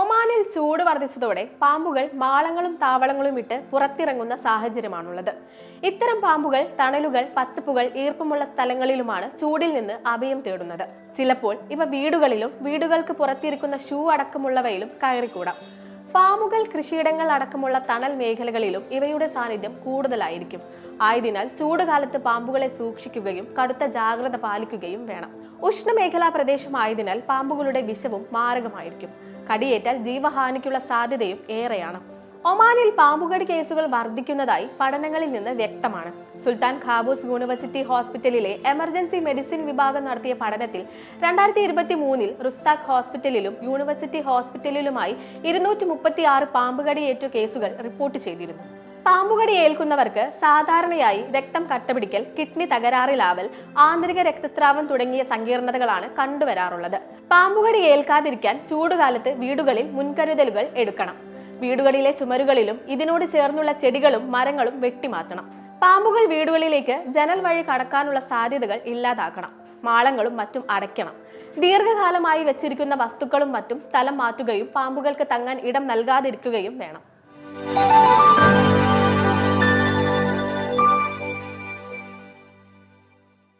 ഒമാനിൽ ചൂട് വർദ്ധിച്ചതോടെ പാമ്പുകൾ മാളങ്ങളും താവളങ്ങളും ഇട്ട് പുറത്തിറങ്ങുന്ന സാഹചര്യമാണുള്ളത്. ഇത്തരം പാമ്പുകൾ തണലുകൾ പച്ചപ്പുകൾ ഈർപ്പമുള്ള സ്ഥലങ്ങളിലുമാണ് ചൂടിൽ നിന്ന് അഭയം തേടുന്നത്. ചിലപ്പോൾ ഇവ വീടുകളിലും വീടുകൾക്ക് പുറത്തിരിക്കുന്ന ഷൂ അടക്കമുള്ളവയിലും കയറിക്കൂടാം. ഫാമുകൾ കൃഷിയിടങ്ങൾ അടക്കമുള്ള തണൽ മേഖലകളിലും ഇവയുടെ സാന്നിധ്യം കൂടുതലായിരിക്കും. ആയതിനാൽ ചൂടുകാലത്ത് പാമ്പുകളെ സൂക്ഷിക്കുകയും കടുത്ത ജാഗ്രത പാലിക്കുകയും വേണം. ഉഷ്ണമേഖലാ പ്രദേശമായതിനാൽ പാമ്പുകളുടെ വിഷവും മാരകമായിരിക്കും. കടിയേറ്റാൽ ജീവഹാനിക്കുള്ള സാധ്യതയും ഏറെയാണ്. ഒമാനിൽ പാമ്പുകടി കേസുകൾ വർദ്ധിക്കുന്നതായി പഠനങ്ങളിൽ നിന്ന് വ്യക്തമാണ്. സുൽത്താൻ ഖാബൂസ് യൂണിവേഴ്സിറ്റി ഹോസ്പിറ്റലിലെ എമർജൻസി മെഡിസിൻ വിഭാഗം നടത്തിയ പഠനത്തിൽ രണ്ടായിരത്തി ഇരുപത്തി മൂന്നിൽ റുസ്താഖ് ഹോസ്പിറ്റലിലും യൂണിവേഴ്സിറ്റി ഹോസ്പിറ്റലിലുമായി ഇരുന്നൂറ്റി മുപ്പത്തി ആറ് പാമ്പുകടിയേറ്റ കേസുകൾ റിപ്പോർട്ട് ചെയ്തിരുന്നു. പാമ്പുകടി ഏൽക്കുന്നവർക്ക് സാധാരണയായി രക്തം കട്ടപിടിക്കൽ കിഡ്നി തകരാറിലാവൽ ആന്തരിക രക്തസ്രാവം തുടങ്ങിയ സങ്കീർണതകളാണ് കണ്ടുവരാറുള്ളത്. പാമ്പുകടി ഏൽക്കാതിരിക്കാൻ ചൂടുകാലത്ത് വീടുകളിൽ മുൻകരുതലുകൾ എടുക്കണം. വീടുകളിലെ ചുമരുകളിലും ഇതിനോട് ചേർന്നുള്ള ചെടികളും മരങ്ങളും വെട്ടിമാറ്റണം. പാമ്പുകൾ വീടുകളിലേക്ക് ജനൽ വഴി കടക്കാനുള്ള സാധ്യതകൾ ഇല്ലാതാക്കണം. മാളങ്ങളും മറ്റും അടയ്ക്കണം. ദീർഘകാലമായി വെച്ചിരിക്കുന്ന വസ്തുക്കളും മറ്റും സ്ഥലം മാറ്റുകയും പാമ്പുകൾക്ക് തങ്ങാൻ ഇടം നൽകാതിരിക്കുകയും വേണം.